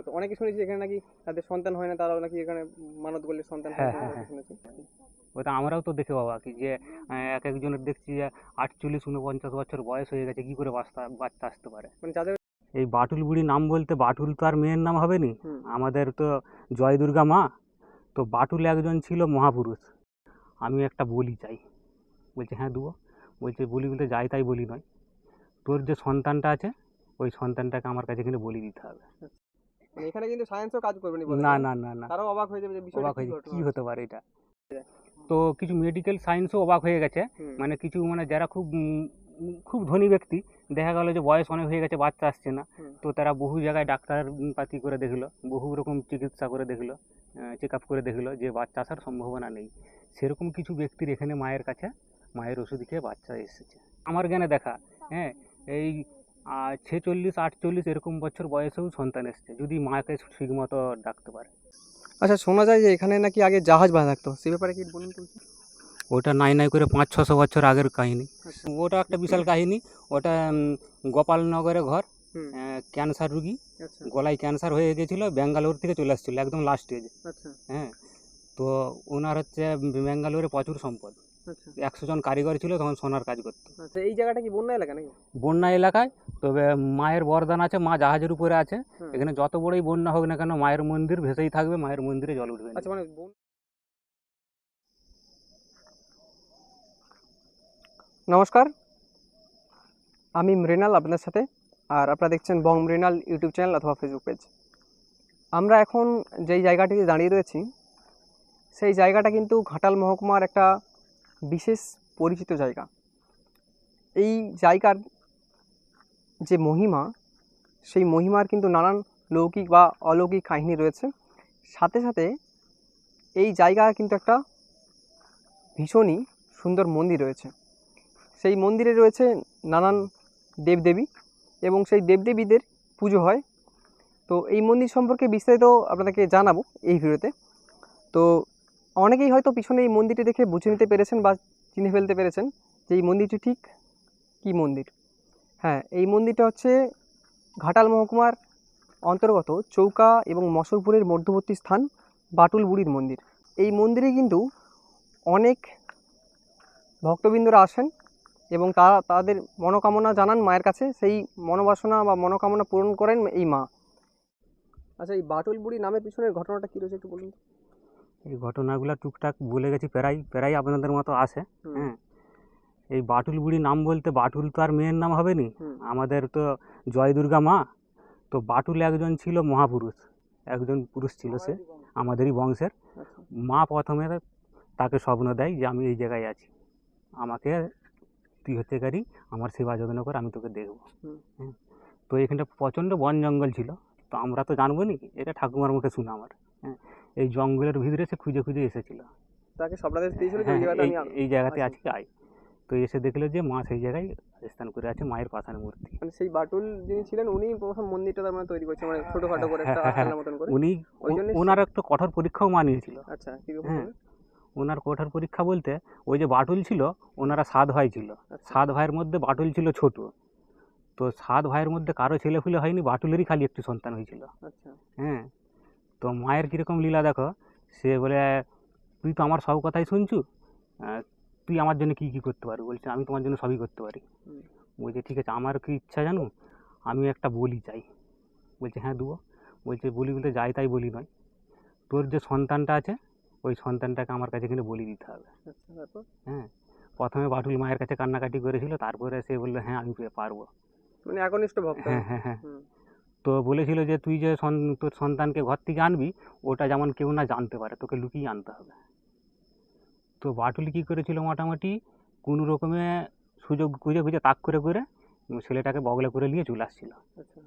করতো। অনেকে শুনেছি এখানে নাকি তাদের সন্তান হয় না তারাও নাকি এখানে মানত করলে সন্তান হয় হ্যাঁ, হ্যাঁ, শুনেছি। ওটা আমরাও তো দেখে বাবা কি যে এক একজনের দেখছি যে আটচল্লিশ উনপঞ্চাশ বছর বয়স হয়ে গেছে কি করে বাচ্চা বাচ্চা আসতে পারে? মানে যাদের এই বাটুল বুড়ি নাম বলতে বাটুল তো আর মেয়ের নাম হবে নি? আমাদের তো জয় দুর্গা মা তো বাটুল একজন ছিল মহাপুরুষ। আমি একটা বলি চাই। বলছে হ্যাঁ দেবো। বলছে বলি বলতে যাই তাই বলি নয়। তোর যে সন্তানটা আছে ওই সন্তানটাকে আমার কাছে কিন্তু বলি দিতে হবে। এখানে কিন্তু সায়েন্সও কাজ করবে না না না? না তারাও অবাক হয়ে যাবে যে বিষয়টা অবাক কি হয়ে ঘটনা কী হতে পারে এটা? তো কিছু মেডিকেল সায়েন্সও অবাক হয়ে গেছে। মানে কিছু মানে যারা খুব খুব ধনী ব্যক্তি দেখা গেল যে বয়স অনেক হয়ে গেছে বাচ্চা আসছে না। তো তারা বহু জায়গায় ডাক্তার পাতি করে দেখল বহু রকম চিকিৎসা করে দেখল চেক আপ করে দেখল যে বাচ্চা আসার সম্ভাবনা নেই। সেরকম কিছু ব্যক্তির এখানে মায়ের কাছে মায়ের ওষুধ খেয়ে বাচ্চা এসেছে। আমার জ্ঞানে দেখা হ্যাঁ এই আহ, ছেচল্লিশ আটচল্লিশ এরকম বছর বয়সেও সন্তান এসছে যদি মাকে ঠিক মতো ডাকতে পারে। আচ্ছা শোনা যায় যে এখানে নাকি আগে জাহাজ বাঁধা থাকতো সে ব্যাপারে কি বলুন তো ওটা নাই নাই করে পাঁচ ছশো বছর আগের কাহিনী। আচ্ছা। ওটা একটা বিশাল কাহিনী ওটা গোপালনগরে ঘর ক্যান্সার রুগী আচ্ছা। গলায় ক্যান্সার হয়ে গেছিল ব্যাঙ্গালোর থেকে চলে আসছিল একদম লাস্ট স্টেজ আচ্ছা। হ্যাঁ তো ওনার হচ্ছে ব্যাঙ্গালোরে প্রচুর সম্পদ। একশো জন কারিগর ছিল তখন সোনার কাজ করতো। আচ্ছা এই জায়গাটা কি বন্যা এলাকা নাকি? বন্যা এলাকায় তবে মায়ের বরদান আছে মা জাহাজের উপরে আছে। এখানে যত বড়ই বন্যা হোক না কেন মায়ের মন্দির ভেসেই থাকবে মায়ের মন্দিরে জল উঠবে আচ্ছা মানে বন- নমস্কার। আমি মৃণাল আপনাদের সাথে আর আপনারা দেখছেন বং মৃণাল ইউটিউব চ্যানেল অথবা ফেসবুক পেজ আমরা এখন যেই জায়গাটিতে দাঁড়িয়ে রয়েছি সেই জায়গাটা কিন্তু ঘাটাল মহকুমার একটা বিশেষ পরিচিত জায়গা। এই জায়গার যে মহিমা, সেই মহিমার কিন্তু নানান লৌকিক বা অলৌকিক কাহিনী রয়েছে। সাথে সাথে এই জায়গা কিন্তু একটা ভীষণই সুন্দর মন্দির রয়েছে। সেই মন্দিরে রয়েছে নানান দেবদেবী এবং সেই দেবদেবীদের পুজো হয়। তো এই মন্দির সম্পর্কে বিস্তারিত আপনাদেরকে জানাব এই ভিডিওতে। তো অনেকেই হয়তো পিছনে এই মন্দিরটি দেখে বুঝে নিতে পেরেছেন বা চিনে ফেলতে পেরেছেন যে এই মন্দিরটি ঠিক কী মন্দির। হ্যাঁ এই মন্দিরটা হচ্ছে ঘাটাল মহকুমার অন্তর্গত চৌকা এবং মশরপুরের মধ্যবর্তী স্থান বাটুল বুড়ির মন্দির। এই মন্দিরে কিন্তু অনেক ভক্তবৃন্দরা আসেন এবং তারা তাদের মনোকামনা জানান মায়ের কাছে, সেই মনোবাসনা বা মনোকামনা পূরণ করেন এই মা। আচ্ছা এই বাটুল বুড়ি নামের পিছনের ঘটনাটা কী রয়েছে একটু বলুন? এই ঘটনাগুলো টুকটাক বলে গেছি প্রায় প্রায় আপনাদের মতো আসে হ্যাঁ। এই বাটুল বুড়ি নাম বলতে বাটুল তো আর মেয়ের নাম হবে নি আমাদের তো জয় দুর্গা মা তো বাটুল একজন ছিল মহাপুরুষ একজন পুরুষ ছিল সে আমাদেরই বংশের। আচ্ছা। মা প্রথমে তাকে স্বপ্ন দেয় যে আমি এই জায়গায় আছি আমাকে তুই হচ্ছে গাড়ি আমার সেবা যত্ন করে আমি তোকে দেখব। হ্যাঁ। তো এখানটা প্রচণ্ড বন জঙ্গল ছিল তো আমরা তো জানব নি এটা ঠাকুমার মুখে শোনা আমার হ্যাঁ। এই জঙ্গলের ভিতরে সে খুঁজে খুঁজে এসেছিল। তাকে স্বপ্নাদেশ দিয়েছিল হ্যাঁ, এই জায়গাতে। আজকে আয় তো এসে দেখল যে মা সেই জায়গায় স্থান করে আছে মায়ের পাথান মূর্তি। মানে সেই বাটুল যিনি ছিলেন উনি প্রথম মন্দিরটা তার মানে তৈরি করছে মানে ছোটখাটো করে একটা হ্যাঁ, হ্যাঁ, মতন করে। উনি ওনার একটা কঠোর পরীক্ষাও মানিয়েছিল। আচ্ছা হ্যাঁ। ওনার কঠোর পরীক্ষা বলতে ওই যে বাটুল ছিল ওনারা সাত ভাই ছিল। আচ্ছা। সাত ভাইয়ের মধ্যে বাটুল ছিল ছোট। তো সাত ভাইয়ের মধ্যে কারও ছেলে ফুলে হয়নি বাটুলেরই খালি একটি সন্তান হয়েছিল। আচ্ছা। হ্যাঁ তো মায়ের কীরকম লীলা দেখো? সে বলে তুই তো আমার সব কথাই শুনছু। তুই আমার জন্য কী কী করতে পারবি? বলছে আমি তোমার জন্য সবই করতে পারি। বলছে ঠিক আছে আমার কি ইচ্ছা জানো? আমি একটা বলি চাই। বলছে হ্যাঁ দেবো। বলছে বলি বলতে যাই তাই বলি নয়। তোর যে সন্তানটা আছে ওই সন্তানটাকে আমার কাছে কিন্তু বলি দিতে হবে। আচ্ছা হ্যাঁ প্রথমে বাটুল মায়ের কাছে কান্নাকাটি করেছিল তারপরে সে বলল হ্যাঁ আমি পারব। মানে একনিষ্ঠ ভক্ত। হ্যাঁ হ্যাঁ হ্যাঁ। তো বলেছিল যে তুই যে তোর সন্তানকে ঘর থেকে আনবি ওটা যেমন কেউ না জানতে পারে তোকে লুকিয়ে আনতে হবে। তো বাটুলি কী করেছিল মোটামুটি কোনো রকমে সুযোগ খুঁজে খুঁজে তাক করে করে ছেলেটাকে বগলে করে নিয়ে চলে আসছিল।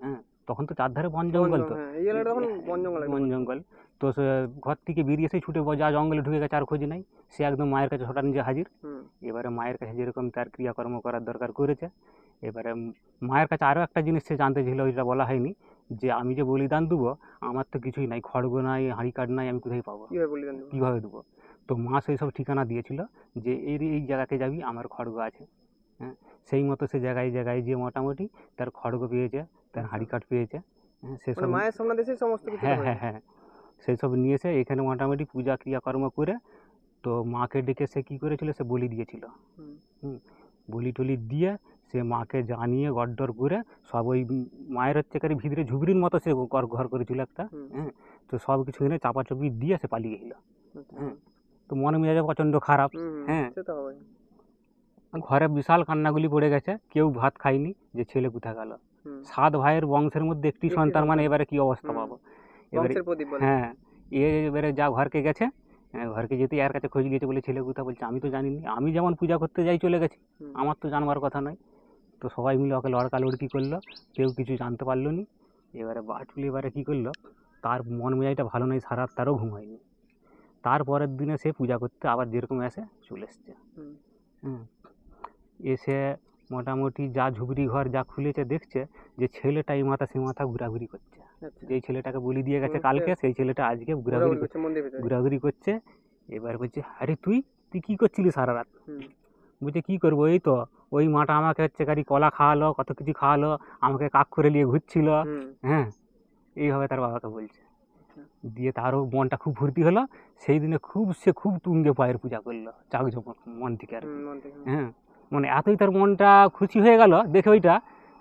হ্যাঁ তখন তো চারধারে বন জঙ্গল তো। হ্যাঁ, জঙ্গল বন জঙ্গল। তো সে ঘর থেকে বেরিয়ে এসে ছুটে যা জঙ্গলে ঢুকে গেছে আর খোঁজ নাই। সে একদম মায়ের কাছে হঠাৎ নিজে হাজির। এবারে মায়ের কাছে যেরকম তার ক্রিয়াকর্ম করার দরকার করেছে এবারে মায়ের কাছে আরও একটা জিনিস সে জানতে ছিল ওইটা বলা হয়নি যে আমি যে বলিদান দেবো আমার তো কিছুই নাই খড়গ নাই হাঁড়ি কাঠ নাই আমি কোথায় পাবো? বলিদান কীভাবে দেবো? তো মা সেই সব ঠিকানা দিয়েছিল যে এই এই জায়গাতে যাবি আমার খড়গ আছে। হ্যাঁ সেই মতো সে জায়গায় জায়গায় যে মোটামুটি তার খড়গ পেয়েছে তার হাঁড়ি কাঠ পেয়েছে। হ্যাঁ মানে সেসব মায়ের সামনে দেশে সমস্ত হ্যাঁ হ্যাঁ হ্যাঁ সেই সব নিয়ে এসে এখানে মোটামুটি পূজা ক্রিয়াকর্ম করে তো মাকে ডেকে সে কী করেছিল সে বলি দিয়েছিল। হুম। বলি টলি দিয়ে সে মাকে জানিয়ে গড্ডর করে সব ওই মায়ের হচ্ছে কারি ভিতরে ঝুবড়ির মতো সে ঘর ঘর করেছিল একটা হ্যাঁ? তো সব কিছু এনে চাপাচাপি দিয়ে সে পালিয়ে গেল আচ্ছা। হ্যাঁ। তো মনে মেজাজে প্রচণ্ড খারাপ হ্যাঁ। ঘরে বিশাল কান্নাগুলি পড়ে গেছে কেউ ভাত খায়নি যে ছেলে কোথায় গেল? সাত ভাইয়ের বংশের মধ্যে একটি সন্তান মানে এবারে কি অবস্থা পাবো? এবারে হ্যাঁ এবারে যা ঘরকে গেছে হ্যাঁ, ঘরকে যেতে এর কাছে খোঁজ গিয়েছে বলে ছেলে কোথা বলছে আমি তো জানিনি আমি যেমন পূজা করতে যাই চলে গেছি আমার তো জানবার কথা নয়। তো সবাই মিলে ওকে লড়কালড়কি করল? কেউ কিছু জানতে পারল নি। এবারে বাটুলি এবারে কী করল? তার মন মেজাজটা ভালো নয় সারা রাত তারও ঘুম হয়নি। তারপরের দিনে সে পূজা করতে আবার যেরকম এসে চলে এসছে। হুম। এসে মোটামুটি যা ঝুবড়ি ঘর যা খুলেছে দেখছে যে ছেলেটা এই মাথা সে মাথা ঘোরাঘুরি করছে। আচ্ছা। যেই ছেলেটাকে বলি দিয়ে গেছে কালকে সেই ছেলেটা আজকে ঘোরাঘুরি করছে ঘোরাঘুরি করছে। এবার বলছে আরে তুই তুই কী করছিলি সারা রাত। বলছে কী করব? এই তো ওই মাটা আমাকে হচ্ছে গাড়ি কলা খাওয়ালো কত কিছু খাওয়ালো আমাকে কাক করে নিয়ে ঘুরছিল। হ্যাঁ এইভাবে তার বাবাকে বলছে। আচ্ছা। দিয়ে তারও মনটা খুব ভর্তি হলো। সেই দিনে খুব সে খুব তুঙ্গে পায়ের পূজা করল চাকজমক মন থেকে আর। হ্যাঁ মানে এতই তার মনটা খুশি হয়ে গেল দেখে ওইটা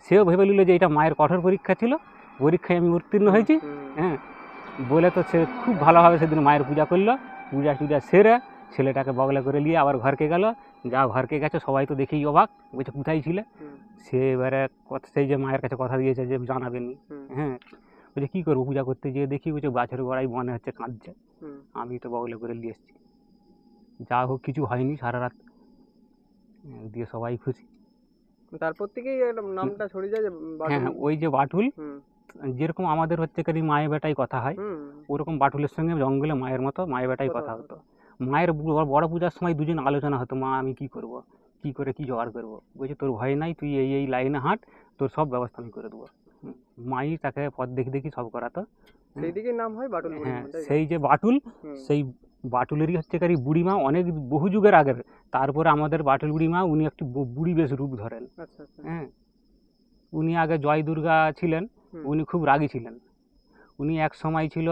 সেও ভেবে নিল যে এটা মায়ের কঠোর পরীক্ষা ছিল। পরীক্ষায় আমি উত্তীর্ণ হয়েছি। হ্যাঁ বলে তো সে খুব ভালোভাবে সেদিন মায়ের পূজা করল। পূজা টুজা সেরে ছেলেটাকে বগলে করে নিয়ে আবার ঘরকে গেল। যা ঘরকে গেছে সবাই তো দেখেই অবাক। বলছে কোথায় ছিলে? সে এবারে কথা- সেই যে মায়ের কাছে কথা দিয়েছে যে জানাবেন। হ্যাঁ। বলছে কী করব পূজা করতে গিয়ে দেখি বলছে গাছের গোড়ায় মনে হচ্ছে কাঁদছে। আমি তো বগলে করে নিয়ে এসেছি। যা হোক কিছু হয়নি সারা রাত। হ্যাঁ, দিয়ে সবাই খুশি। তারপর থেকেই নামটা ছড়িয়ে যায় হ্যাঁ ওই যে বাটুল যেরকম আমাদের হচ্ছে কারি মায়ের বেটাই কথা হয় ওরকম বাটুলের সঙ্গে জঙ্গলে মায়ের মতো মায়ের বেটাই কথা হতো। মায়ের বড়- পূজার সময় দুজন আলোচনা হতো মা আমি কি করব? কি করে কি জোগাড় করব? বলছে তোর ভয় নাই তুই এই এই লাইনে হাঁট তোর সব ব্যবস্থা আমি করে দেবো। মাই তাকে পথ দেখি দেখি সব করাতো। সেই দিকেই নাম হয় বাটুল হ্যাঁ? সেই যে বাটুল সেই বাটুলেরই হচ্ছে কারি বুড়িমা অনেক বহু যুগের আগের। তারপরে আমাদের বাটুল বুড়িমা উনি একটি বুড়ি বেশ রূপ ধরেন। আচ্ছা আচ্ছা। হ্যাঁ উনি আগে জয় দুর্গা ছিলেন উনি খুব রাগী ছিলেন। উনি এক সময় ছিল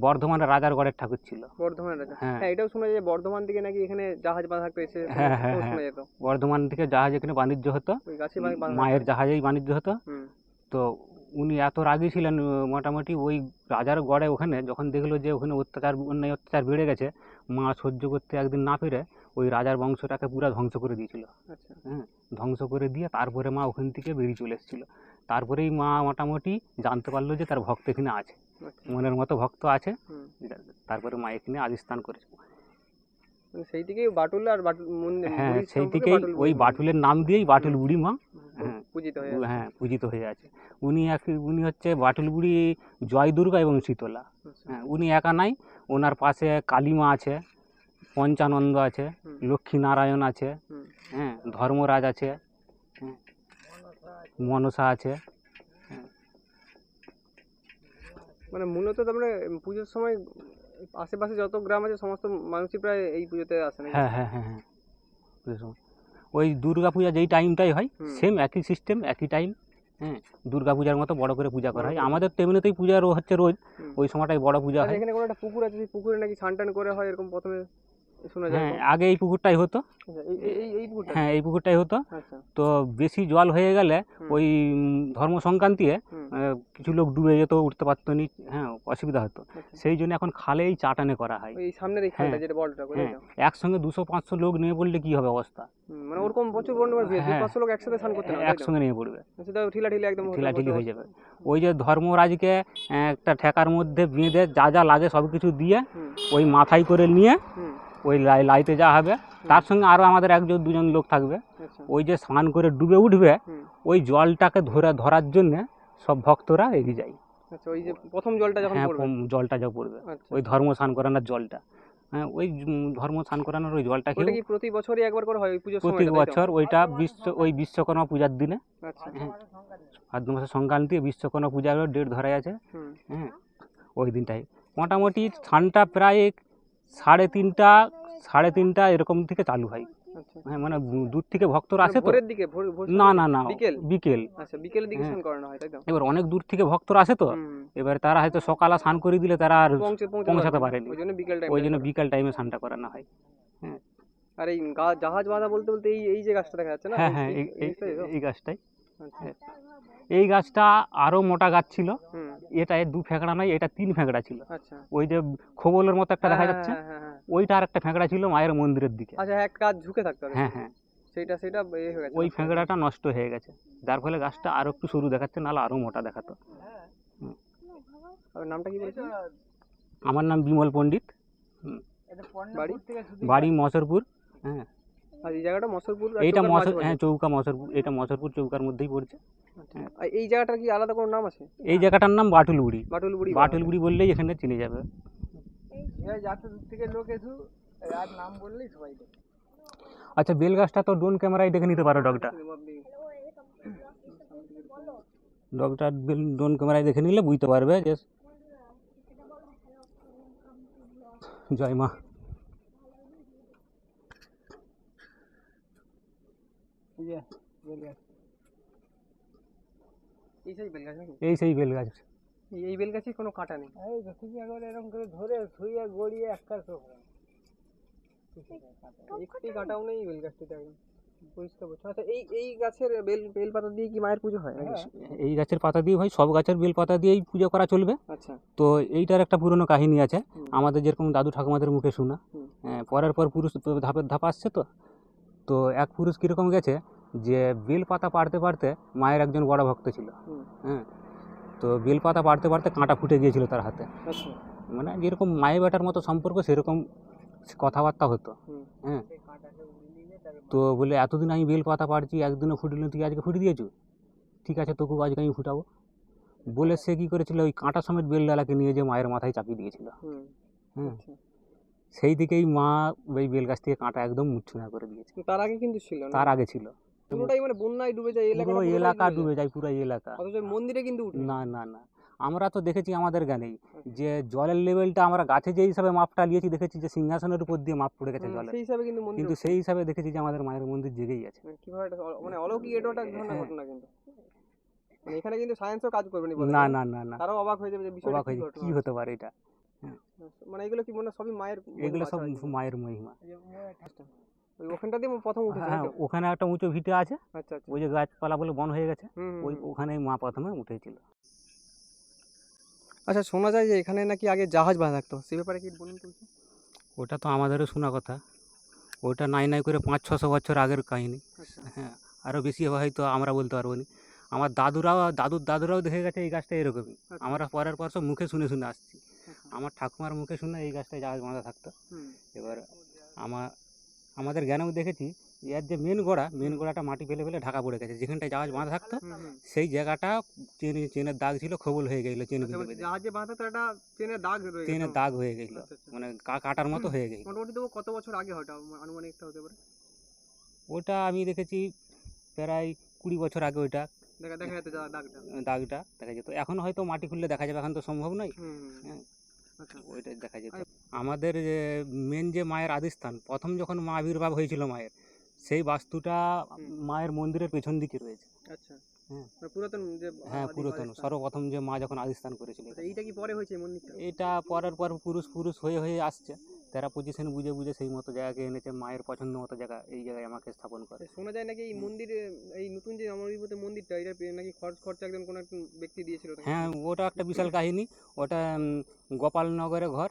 বর্ধমানের রাজার গড়ের ঠাকুর ছিল। বর্ধমান রাজা। হ্যাঁ। হ্যাঁ এটাও শোনা যায় বর্ধমান থেকে নাকি এখানে জাহাজ বাঁধা থাকতো এসে হ্যাঁ, হ্যাঁ। শোনা যেত। বর্ধমান থেকে জাহাজ এখানে বাণিজ্য হতো। ওই গাছে বাঁধা মায়ের জাহাজেই বাণিজ্য হতো। হুম। তো উনি এত রাগী ছিলেন উম, মোটামুটি ওই রাজার গড়ে ওখানে যখন দেখল যে ওখানে অত্যাচার অন্যায় অত্যাচার বেড়ে গেছে মা সহ্য করতে একদিন না পেরে ওই রাজার বংশটাকে পুরো ধ্বংস করে দিয়েছিল। আচ্ছা। ধ্বংস করে দিয়ে তারপরে মা ওখান থেকে বেরিয়ে চলে এসেছিল। তারপরেই মা মোটামুটি জানতে পারল যে তার ভক্ত এখানে আছে। আচ্ছা। মনের মতো ভক্ত আছে। তারপরে মা এখানে আদিস্থান করেছে। মানে সেই থেকেই বাটুল আর বাটুল হ্যাঁ সেই থেকেই ওই বাটুলের নাম দিয়েই বাটুল বুড়ি মা। হ্যাঁ। পূজিত হয়ে আছে। হ্যাঁ পূজিত হয়ে আছে। উনি এক উনি হচ্ছে বাটুল বুড়ি জয় দুর্গা এবং শীতলা। আচ্ছা। হ্যাঁ উনি একা নাই। ওনার পাশে কালীমা আছে পঞ্চানন্দ আছে হুম। লক্ষ্মীনারায়ণ আছে হ্যাঁ ধর্মরাজ আছে। মনসা আছে। মানে মূলত তার মানে পুজোর সময় আশেপাশে যত গ্রাম আছে সমস্ত মানুষই প্রায় এই পুজোতে আসে নাকি? হ্যাঁ হ্যাঁ হ্যাঁ হ্যাঁ। ওই দুর্গা পূজা যেই টাইমটাই হয় সেম একই সিস্টেম একই টাইম হ্যাঁ দুর্গা পূজার মতো বড় করে পূজা করা হয়। আমাদের তো এমনিতেই পূজা হচ্ছে রোজ ওই সময়টাই বড় পূজা হয়। এখানে কোনো একটা পুকুর আছে সেই পুকুরে নাকি স্নান টান করে হয় এরকম প্রথমে? হ্যাঁ আগে এই পুকুরটাই হতো। আচ্ছা, হ্যাঁ এই পুকুরটাই হতো। আচ্ছা। তো বেশি জল হয়ে গেলে ওই ধর্ম সংক্রান্তিয়ে কিছু লোক ডুবে যেত উঠতে পারতো নি হ্যাঁ অসুবিধা হতো। আচ্ছা। সেই জন্য এখন খালেই চাটানে করা হয়। সামনের হ্যাঁ। হ্যাঁ একসঙ্গে দুশো পাঁচশো লোক নিয়ে পড়লে কি হবে অবস্থা? মানে ওরকম প্রচুর হ্যাঁ। পাঁচশো লোক একসাথে স্নান করতে একসঙ্গে নিয়ে পড়বে। সেটা ঠিলা ঠিলা একদম ঠিলাঠিলি হয়ে যাবে। ওই যে ধর্মরাজকে একটা ঠেকার মধ্যে বেঁধে যা যা লাগে সব কিছু দিয়ে ওই মাথায় করে নিয়ে ওই লাই লাইতে যা হবে। তার সঙ্গে আরও আমাদের একজন দুজন লোক থাকবে। আচ্ছা। ওই যে স্নান করে ডুবে উঠবে ওই জলটাকে ধরে ধরার জন্যে সব ভক্তরা এগিয়ে যায়। আচ্ছা ওই যে প্রথম জলটা যখন হ্যাঁ জলটা যা পড়বে। আচ্ছা। ওই ধর্ম স্নান করানোর জলটা। হ্যাঁ ওই ধর্ম স্নান করানোর ওই জলটাকে ওটা কি প্রতি বছরই একবার করে হয় পুজোর প্রতি বছর ওইটা বিশ্ব ওই বিশ্বকর্মা পূজার দিনে। হ্যাঁ। ভাদ্র মাসের সংক্রান্তি বিশ্বকর্মা পূজার ডেট ধরা আছে। হ্যাঁ ওই দিনটাই। মোটামুটি স্নানটা প্রায় সাড়ে তিনটা সাড়ে তিনটা এরকম থেকে চালু হয়। আচ্ছা। হ্যাঁ মানে দূর থেকে ভক্তরা আসে তো। দিকে না না না বিকেল? বিকেল। আচ্ছা বিকেলের দিকে হ্যাঁ। স্নান করানো হয় তাই তো? এবার অনেক দূর থেকে ভক্তরা আসে তো। এবার তারা হয়তো সকালে স্নান করে দিলে তারা আর পৌঁছাতে পারেনি। ওই জন্য বিকেল টাইম ওই জন্য বিকাল টাইমে স্নানটা করানো হয়। হ্যাঁ। আর এই জাহাজ বাঁধা বলতে বলতে এই এই যে গাছটা দেখা যাচ্ছে না? হ্যাঁ হ্যাঁ এই গাছটাই। আচ্ছা। হ্যাঁ। এই গাছটা আরও মোটা গাছ ছিল। এটা দু ফেঁকড়া নয় এটা তিন ফেঁকড়া ছিল। আচ্ছা। ওই যে খোবলের মতো একটা দেখা হ্যাঁ, যাচ্ছে হ্যাঁ, হ্যাঁ। ওইটা আর একটা ফেঁকড়া ছিল মায়ের মন্দিরের দিকে। আচ্ছা এক ঝুঁকে থাকতে হ্যাঁ হ্যাঁ। সেটা সেটা ওই ফেঁকড়াটা নষ্ট হয়ে গেছে। যার ফলে গাছটা আরও একটু সরু দেখাচ্ছে নাহলে আরও মোটা দেখাতো। নামটা কি আমার নাম বিমল পণ্ডিত। বাড়ি? বাড়ি মসরপুর হ্যাঁ। আর এই জায়গাটা মসরপুর এইটা মসর হ্যাঁ চৌকা মসরপুর এটা মসরপুর চৌকার মধ্যেই পড়ছে। আচ্ছা। আর এই জায়গাটার কি আলাদা কোনো নাম আছে? এই জায়গাটার নাম বাটুলবুড়ি বাটুলবুড়ি বাটুলবুড়ি বললেই এখানে চিনে যাবে। যাতে দূর থেকে লোক এসু আর নাম বললেই সবাই আচ্ছা বেল গাছটা তো ড্রোন ক্যামেরায় দেখে নিতে পারো ডগটা। ডগটা বেল ড্রোন ক্যামেরায় দেখে নিলে বুঝতে পারবে যে জয় মা। এই সেই বেল গাছ এই সেই বেল গাছ। এই- এই বেল গাছে কোনো কাঁটা নেই। এই তো তুমি একবার এরকম করে ধরে শুয়ে গড়িয়ে একটা চোখরা একটি কাঁটাও নেই বেল গাছটিতে একদম। পরিষ্কার বলছো আচ্ছা এই এই গাছের বেল বেল পাতা দিয়ে কি মায়ের পুজো হয় এই গাছের পাতা দিয়ে ভাই সব গাছের বেল পাতা দিয়েই পুজো করা চলবে। আচ্ছা। তো এইটার একটা পুরনো কাহিনী আছে। আমাদের যেরকম দাদু ঠাকুমাদের মুখে শোনা। হ্যাঁ, পরের পর পুরুষ তো ধাপের ধাপ আসছে তো। তো এক পুরুষ কীরকম গেছে যে বেল পাতা পাড়তে পারতে মায়ের একজন বড় ভক্ত ছিল। হ্যাঁ তো বেল পাতা পাড়তে পারতে কাঁটা ফুটে গিয়েছিল তার হাতে। আচ্ছা। মানে যেরকম মায়ের বেটার মতো সম্পর্ক সেরকম কথাবার্তা হতো। হ্যাঁ। তো বলে এতদিন আমি বেল পাতা পাড়ছি একদিনও ফুটলি তুই আজকে ফুটে দিয়েছ? ঠিক আছে তোকে আজকে আমি ফুটাবো। বলে সে কী করেছিল ওই কাঁটা সমেত বেল ডালাকে নিয়ে যে মায়ের মাথায় চাপিয়ে দিয়েছিল। হুম। হ্যাঁ। আচ্ছা। সেই দিকেই মা ওই বেল গাছ থেকে কাঁটা একদম মুচ্ছুনা করে দিয়েছে। তার আগে কিন্তু ছিল না? তার আগে ছিল। পুরোটাই মানে বন্যায় ডুবে যায় এলাকা পুরো এলাকা ডুবে যায় পুরো এলাকা। অথচ মন্দিরে কিন্তু না না না। আমরা তো দেখেছি আমাদের গানেই যে জলের লেভেলটা আমরা গাছে যে হিসাবে মাপটা নিয়েছি দেখেছি যে সিংহাসনের উপর দিয়ে মাপ পড়ে গেছে জলের সেই হিসাবে কিন্তু মন্দির কিন্তু সেই হিসাবে দেখেছি যে আমাদের মায়ের মন্দির জেগেই আছে। কীভাবে মানে অলৌকিক এটা একটা হ্যাঁ। ঘটনা কিন্তু। মানে এখানে কিন্তু সায়েন্সও কাজ করবে না না না না না। তারাও অবাক হয়ে যাবে যে বিষয়টা অবাক কি হয়ে যায়, কি হতে পারে এটা। মানে এগুলো কি মনে হয় সবই মায়ের এগুলো সব মায়ের মহিমা। ওই ওখানটা দিয়ে প্রথম উঠেছে হ্যাঁ ওখানে একটা উঁচু ভিটে আছে। আচ্ছা আচ্ছা। ওই যে গাছপালা বলে বন হয়ে গেছে ওই হুম। ওখানেই মা প্রথমে উঠেছিল। আচ্ছা শোনা যায় যে এখানে নাকি আগে জাহাজ বাঁধা থাকতো সেই ব্যাপারে কি বলুন ওটা তো আমাদেরও শোনা কথা। ওটা নাই নাই করে পাঁচ ছশো বছর আগের কাহিনী। আচ্ছা। হ্যাঁ আরও বেশি হবে হয়তো আমরা বলতে পারব না। আমার দাদুরাও দাদুর দাদুরাও দেখে গেছে এই গাছটা এরকমই। আচ্ছা, আমরা পরের পর সব মুখে শুনে শুনে আসছি। আচ্ছা। আমার ঠাকুমার মুখে শুনে এই গাছটায় জাহাজ বাঁধা থাকতো। এবার আমার আমাদের জ্ঞানেও দেখেছি এর যে মেন গোড়া মেন গোড়াটা মাটি ফেলে ফেলে ঢাকা পড়ে গেছে। যেখানটায় জাহাজ বাঁধা থাকতো। সেই জায়গাটা চেন চেনের দাগ ছিল খবল হয়ে গেছিল চেন আচ্ছা, মানে জাহাজে বাঁধা তো একটা ট্রেনের দাগ চেনের দাগ হয়ে গেছিল আচ্ছা, আচ্ছা। মানে কাটার মতো হয়ে গেছিল মোটামুটি তবু কত বছর আগে ওটা আনুমানিকটা হতে পারে? ওটা আমি দেখেছি প্রায় কুড়ি বছর আগে ওইটা। দেখা দেখা যেত দাগটা। দাগটা দেখা যেত। এখন হয়তো মাটি খুললে দেখা যাবে এখন তো সম্ভব নয়। ওইটা দেখা যেত। আমাদের মেন যে মায়ের আদিস্থান প্রথম যখন মা আবির্ভাব হয়েছিল মায়ের সেই বাস্তুটা মায়ের মন্দিরের পেছন দিকে রয়েছে। আচ্ছা। হ্যাঁ। মানে পুরাতন যে হ্যাঁ পুরাতন। সর্বপ্রথম যে মা যখন আদিস্থান করেছিল আচ্ছা, এইটা কি পরে হয়েছে মন্দিরটা? এটা পরের পর পুরুষ পুরুষ হয়ে হয়ে আসছে। তারা পজিশন বুঝে বুঝে সেই মতো জায়গাকে এনেছে মায়ের পছন্দ মতো জায়গা এই জায়গায় আমাকে স্থাপন করে। শোনা যায় নাকি এই মন্দিরে এই নতুন যে নবনির্মিত মন্দিরটা এটা নাকি খরচ খরচা একজন কোনো একজন ব্যক্তি দিয়েছিল হ্যাঁ ওটা একটা বিশাল কাহিনী। ওটা গোপালনগরে ঘর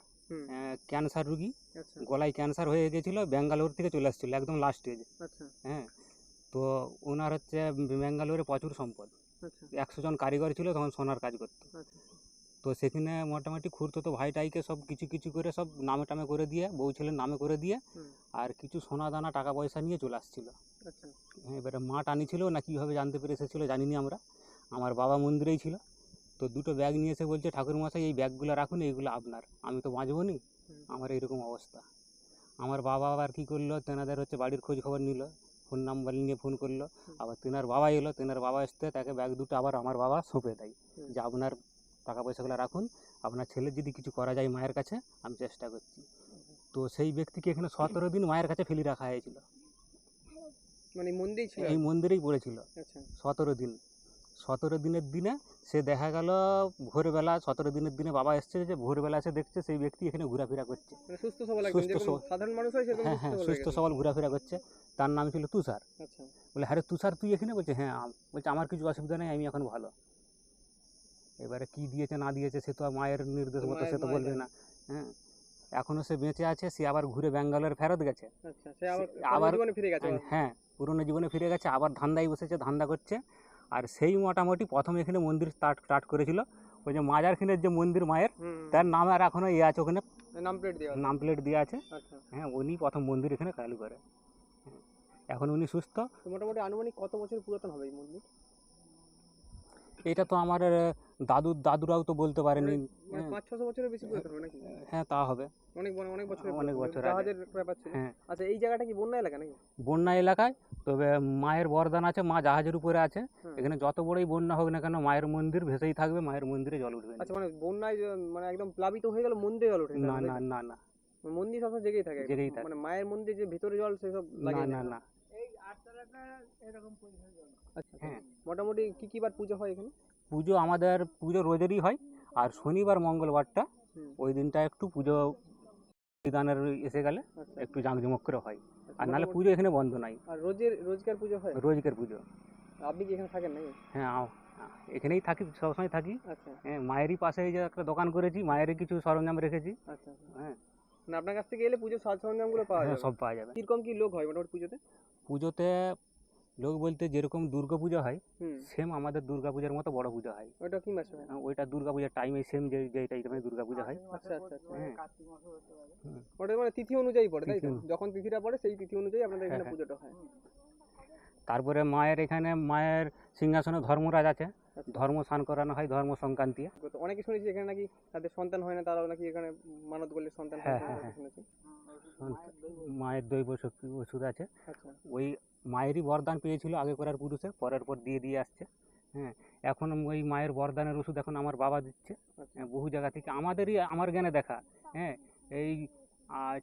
ক্যান্সার রুগী। আচ্ছা। গলায় ক্যান্সার হয়ে গেছিল ব্যাঙ্গালোর থেকে চলে আসছিল একদম লাস্ট স্টেজ আচ্ছা। হ্যাঁ তো ওনার হচ্ছে ব্যাঙ্গালোরে প্রচুর সম্পদ। আচ্ছা। একশো জন কারিগর ছিল তখন সোনার কাজ করতো। তো সেখানে মোটামুটি খুঁড়তো তো ভাইটাইকে সব কিছু কিছু করে সব নামে টামে করে দিয়ে বউ ছেলের নামে করে দিয়ে আর কিছু সোনা দানা টাকা পয়সা নিয়ে চলে আসছিল। আচ্ছা। হ্যাঁ এবারে মা টানিছিল না কীভাবে জানতে পেরে এসেছিল জানি না আমরা। আমার বাবা মন্দিরেই ছিল। তো দুটো ব্যাগ নিয়ে এসে বলছে ঠাকুরমশাই এই ব্যাগগুলো রাখুন এইগুলো আপনার। আমি তো বাঁচবো নি। আমার এইরকম অবস্থা। আমার বাবা আবার কী করল তেনাদের হচ্ছে বাড়ির খোঁজ খবর নিল ফোন নাম্বার নিয়ে ফোন করল। আবার তেনার বাবা এলো তেনার বাবা আসতে তাকে ব্যাগ দুটো আবার আমার বাবা সঁপে দেয়। যে আপনার টাকা পয়সাগুলো রাখুন। আপনার ছেলের যদি কিছু করা যায় মায়ের কাছে আমি চেষ্টা করছি। তো সেই ব্যক্তিকে এখানে সতেরো দিন মায়ের কাছে ফেলে রাখা হয়েছিল। মানে মন্দিরেই ছিল? এই মন্দিরেই পড়েছিল। আচ্ছা। সতেরো দিন। সতেরো দিনের দিনে সে দেখা গেল ভোরবেলা সতেরো দিনের দিনে বাবা এসছে যে ভোরবেলা এসে দেখছে সেই ব্যক্তি এখানে ঘোরাফেরা করছে। মানে সুস্থ সবল একদম সুস্থ। সাধারণ মানুষ হ্যাঁ হ্যাঁ সুস্থ সবল ঘোরাফেরা করছে। তার নাম ছিল তুষার। আচ্ছা। বলে হ্যাঁ তুষার তুই এখানে? বলছে হ্যাঁ বলছে আমার কিছু অসুবিধা নেই আমি এখন ভালো। এবারে কি দিয়েছে না দিয়েছে সে তো আর মায়ের নির্দেশ মতো সে তো বলবে না। হ্যাঁ? এখনও সে বেঁচে আছে সে আবার ঘুরে ব্যাঙ্গালোর ফেরত গেছে। আচ্ছা আবার গেছে হ্যাঁ পুরনো জীবনে ফিরে গেছে আবার ধান্দায় বসেছে ধান্দা করছে। আর সেই মোটামুটি প্রথম এখানে মন্দির স্টার্ট স্টার্ট করেছিল। ওই যে মাজারখিনের যে মন্দির মায়ের তার নাম আর এখনও ইয়ে আছে ওখানে। নাম প্লেট দেওয়া আছে। নাম প্লেট দেওয়া আছে। আচ্ছা। হ্যাঁ উনি প্রথম মন্দির এখানে চালু করে। হ্যাঁ। এখন উনি সুস্থ। মোটামুটি আনুমানিক কত বছর পুরাতন হবে এই মন্দির? এটা তো আমার দাদু দাদুরাও তো বলতে পারেনি। মানে হ্যাঁ। পাঁচ ছশো বছরের বেশি নাকি? হ্যাঁ তা হবে। অনেক অনেক বছর অনেক বছর হ্যাঁ। আচ্ছা এই জায়গাটা কি বন্যা এলাকা নাকি? বন্যা এলাকায় তবে মায়ের বরদান আছে মা জাহাজের উপরে আছে। এখানে যত বড়ই বন্যা হোক না কেন মায়ের মন্দির ভেসেই থাকবে মায়ের মন্দিরে জল উঠবে। আচ্ছা মানে বন্যায় মানে একদম প্লাবিত হয়ে গেল মন্দিরে জল ওঠে না না না না মানে মন্দির সবসময় জেগেই থাকে জেগেই থাকে। মানে মায়ের মন্দির যে ভিতরে জল সেসব না লাগে না না। মোটামুটি কি কি বার পুজো হয় এখানে? পুজো আমাদের পুজো রোজেরই হয়। আর শনিবার মঙ্গলবারটা ওই দিনটা একটু পুজো বিধানের এসে গেলে আচ্ছা। একটু জাঁকজমক করে হয়। আচ্ছা, আর নাহলে পুজো এখানে বন্ধ নাই। আর রোজের রোজকার পুজো হয়? রোজকের পুজো। আপনি কি এখানে থাকেন নাকি? হ্যাঁ এখানেই থাকি সবসময় থাকি। আচ্ছা। হ্যাঁ মায়েরই পাশে এই যে একটা দোকান করেছি মায়েরই কিছু সরঞ্জাম রেখেছি। আচ্ছা হ্যাঁ। মানে আপনার কাছ থেকে এলে পুজোর সাজ সরঞ্জামগুলো পাওয়া হ্যাঁ যাবে। সব পাওয়া যাবে। কীরকম কি লোক হয় মোটামুটি পুজোতে? পুজোতে লোক বলতে যেরকম দুর্গা পুজো হয় সেম আমাদের দুর্গা পূজার মতো বড় পুজো হয়। ওইটা কি মাসে হ্যাঁ, ওইটা দুর্গা পূজার টাইমে সেম যে যে টাইমে দুর্গা পূজা হয়। আচ্ছা আচ্ছা আচ্ছা। হ্যাঁ। কার্তিক মাসও হতে পারে ওটা মানে তিথি অনুযায়ী পড়ে তাই তো? যখন তিথিটা পড়ে সেই তিথি অনুযায়ী আপনাদের এখানে হ্যাঁ, পুজোটা হয়। তারপরে মায়ের এখানে মায়ের সিংহাসনে ধর্মরাজ আছে। ধর্ম স্নান করানো হয় ধর্ম সংক্রান্তি। অনেকে শুনেছি এখানে নাকি তাদের সন্তান হয় না তারাও নাকি এখানে মানত করলে সন্তান হয় হ্যাঁ, হ্যাঁ, শুনেছি। মায়ের দৈব শক্তি ওষুধ আছে। আচ্ছা। ওই মায়েরই বরদান পেয়েছিল আগে করার পুরুষে পরের পর দিয়ে দিয়ে আসছে। হ্যাঁ এখন ওই মায়ের বরদানের ওষুধ এখন আমার বাবা দিচ্ছে। আচ্ছা। হ্যাঁ, বহু জায়গা থেকে আমাদেরই আমার জ্ঞানে দেখা। হ্যাঁ এই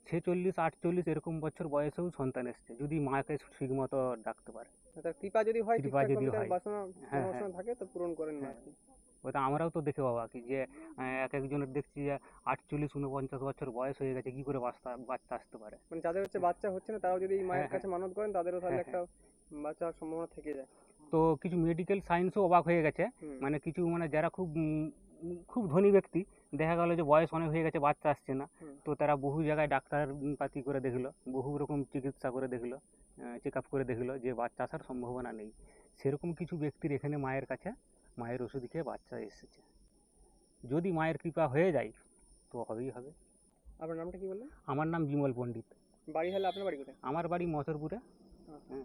ছেচল্লিশ আটচল্লিশ এরকম বছর বয়সেও সন্তান এসছে যদি মাকে ঠিক মতো ডাকতে পারে। তার কৃপা যদি হয় কৃপা যদি হয়। হ্যাঁ, থাকে তো পূরণ করেন না হ্যাঁ। ওটা আমরাও তো দেখে বাবা কি যে এক একজনের দেখছি যে আটচল্লিশ উনপঞ্চাশ বছর বয়স হয়ে গেছে কি করে বাচ্চা বাচ্চা আসতে পারে? মানে যাদের হচ্ছে বাচ্চা হচ্ছে না তারাও যদি মায়ের হ্যাঁ, কাছে মানত করেন তাদেরও তাহলে হ্যাঁ, একটা বাচ্চা সম্ভাবনা থেকে যায়। তো কিছু মেডিকেল সায়েন্সও অবাক হয়ে গেছে মানে কিছু মানে যারা খুব খুব ধনী ব্যক্তি দেখা গেলো যে বয়স অনেক হয়ে গেছে বাচ্চা আসছে না। তো তারা বহু জায়গায় ডাক্তার পাতি করে দেখল বহু রকম চিকিৎসা করে দেখল চেক আপ করে দেখল যে বাচ্চা আসার সম্ভাবনা নেই। সেরকম কিছু ব্যক্তির এখানে মায়ের কাছে মায়ের ওষুধ খেয়ে বাচ্চা এসেছে। যদি মায়ের কৃপা হয়ে যায় তো হবেই হবে। আপনার নামটা কি বললেন? আমার নাম বিমল পণ্ডিত। বাড়ি হলে আপনার বাড়ি কোথায়? আমার বাড়ি মথরপুরে। আচ্ছা। হ্যাঁ।